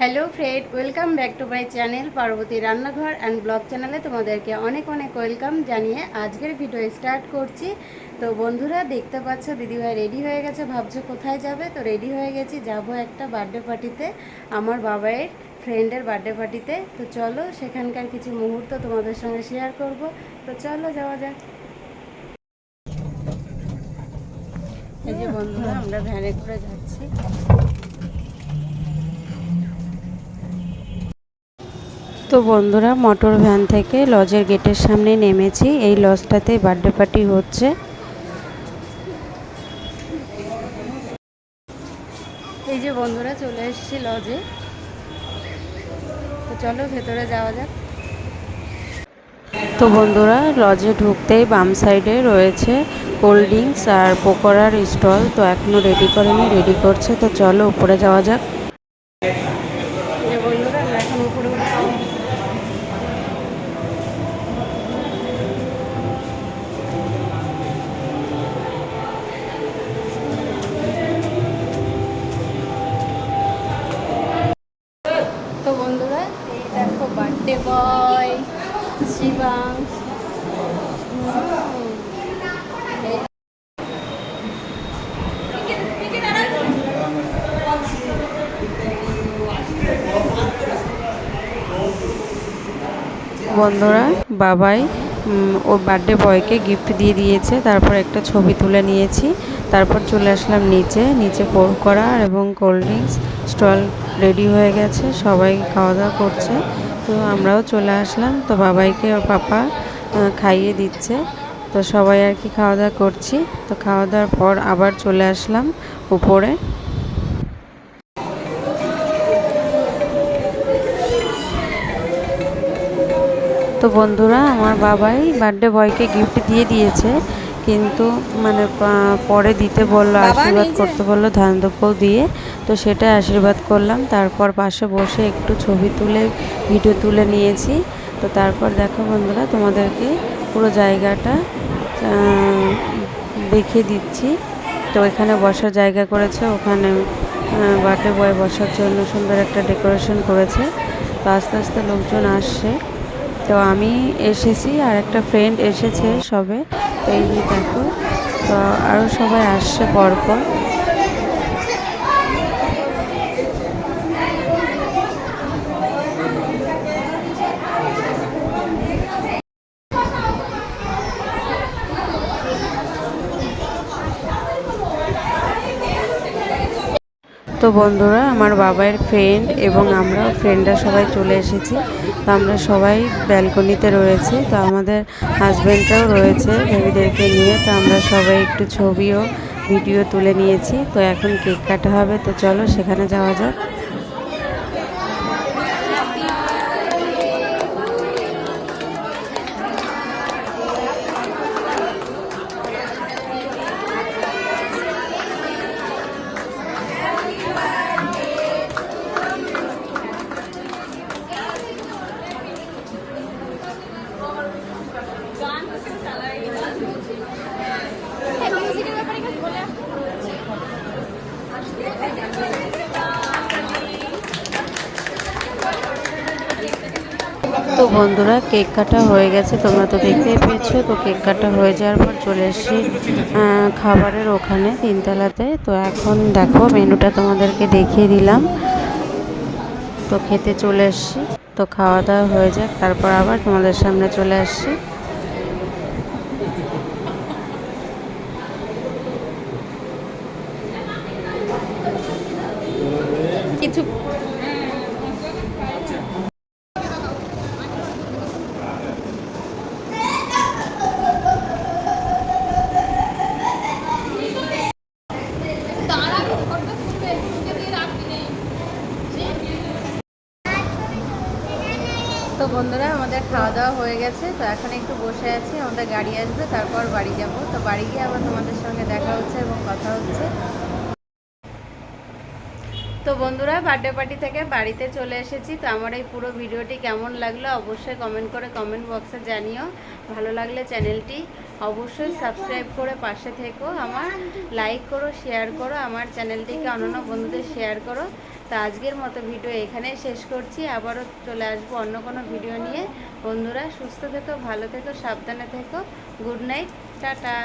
Hello friend welcome back to my channel Parvati রান্নাঘর and blog চ্যানেলে তোমাদেরকে অনেক অনেক ওয়েলকাম জানিয়ে আজকের ভিডিও স্টার্ট করছি। তো বন্ধুরা, দেখতে পাচ্ছ দিদিভাই রেডি হয়ে গেছে, ভাবছ কোথায় যাবে। তো রেডি হয়ে গেছি, যাব একটা বার্থডে পার্টিতে আমার বাবাইয়ের ফ্রেন্ডের বার্থডে পার্টিতে তো। চলো, সেখানকার কিছু মুহূর্ত তোমাদের সঙ্গে শেয়ার করব। তো চলো, যাওয়া যাক। এই যে বন্ধুরা, আমরা ভ্যানে করে যাচ্ছি। তো বন্ধুরা, মোটর ভ্যান থেকে লজের গেটের সামনে নেমেছি। এই লজটাতে বার্থডে পার্টি হচ্ছে। এই যে বন্ধুরা, চলে এসেছি লজে। তো চলো, ভেতরে যাওয়া যাক। তো বন্ধুরা, লজে ঢুকতেই বাম সাইডে রয়েছে কোল্ড ড্রিঙ্কস আর পকোড়ার স্টল। তো এখনও রেডি করেনি রেডি করছে। তো চলো, উপরে যাওয়া যাক যে বন্ধুরা আমরা এখন উপরে উঠছি তো বন্ধুরা এই বার্থডে বয় শিবাংশ বন্ধুরা, বাবাই ওর বার্থডে বয়কে গিফট দিয়ে দিয়েছে। তারপর একটা ছবি তুলে নিয়েছি। তারপর চলে আসলাম নিচে। নিচে পোর করা এবং কোল্ড ড্রিঙ্কস স্টল রেডি হয়ে গেছে। সবাই খাওয়া দাওয়া করছে। তো আমরাও চলে আসলাম। তো বাবাইকে ওর পাপা খাইয়ে দিচ্ছে। তো সবাই আর কি খাওয়া দাওয়া করছি। তো খাওয়া দাওয়ার পর আবার চলে আসলাম উপরে। তো বন্ধুরা, আমার বাবাই বার্থডে বয়কে গিফট দিয়ে দিয়েছে। কিন্তু মানে পরে দিতে বলল আশীর্বাদ করতে বলল ধান দুপো দিয়ে। তো সেটা আশীর্বাদ করলাম। তারপর পাশে বসে একটু ছবি তুলে ভিডিও তুলে নিয়েছি। তো তারপর দেখো বন্ধুরা তোমাদেরকে পুরো জায়গাটা দেখিয়ে দিচ্ছি। তো এখানে বসার জায়গা করেছে ওখানে বার্থডে বয় বসার জন্য সুন্দর একটা ডেকোরেশন করেছে। তো আস্তে আস্তে লোকজন আসছে। তো আমি এসেছি আর একটা ফ্রেন্ড এসেছে সবে। এই দেখো। তো আরও সবাই আসছে পরপর। তো বন্ধুরা, আমার বাবার ফ্রেন্ড এবং আমরা ফ্রেন্ডরা সবাই চলে এসেছি। তো আমরা সবাই ব্যালকনিতে রয়েছে। তো আমাদের হাজব্যান্ডরাও রয়েছে বেবিদেরকে নিয়ে। তো আমরা সবাই একটু ছবিও ভিডিও তুলে নিয়েছি। তো এখন কেক কাটা হবে। তো চলো সেখানে যাওয়া যাক। তো বন্ধুরা, কেক কাটা হয়ে গেছে, তোমরা তো দেখতেই পেয়েছ। তো কেক কাটা হয়ে যাওয়ার পর চলে এসেছি খাবারের ওখানে তিনতলাতে। তো এখন দেখো, মেনুটা তোমাদেরকে দেখিয়ে দিলাম। তো খেতে চলে এসেছি। তো খাওয়া দাওয়া হয়ে যাক, তারপর আবার তোমাদের সামনে চলে আসছি কিছু বন্ধুরা, আমাদের খাওয়া দাওয়া হয়ে গেছে, তো এখন একটু বসে আছি, আমাদের গাড়ি আসবে, তারপর বাড়ি যাব। তো বাড়ি গিয়ে আবার তোমাদের সঙ্গে দেখা হচ্ছে এবং কথা হচ্ছে। তো বন্ধুরা বার্থডে পার্টি থেকে বাড়িতে চলে এসেছি, তো আমার এই পুরো ভিডিওটি কেমন লাগল অবশ্যই কমেন্ট করে কমেন্ট বক্সে জানিও। ভালো লাগলে চ্যানেলটি অবশ্যই সাবস্ক্রাইব করে পাশে থেকো, আমার লাইক করো শেয়ার করো, আমার চ্যানেলটিকে অন্যান্য বন্ধুদের শেয়ার করো। তো আজকের মতো ভিডিও এখানেই শেষ করছি। আবারও চলে আসব অন্য কোনো ভিডিও নিয়ে। বন্ধুরা, সুস্থ থেকো, ভালো থেকো, সাবধানে থেকো। Good night, tata.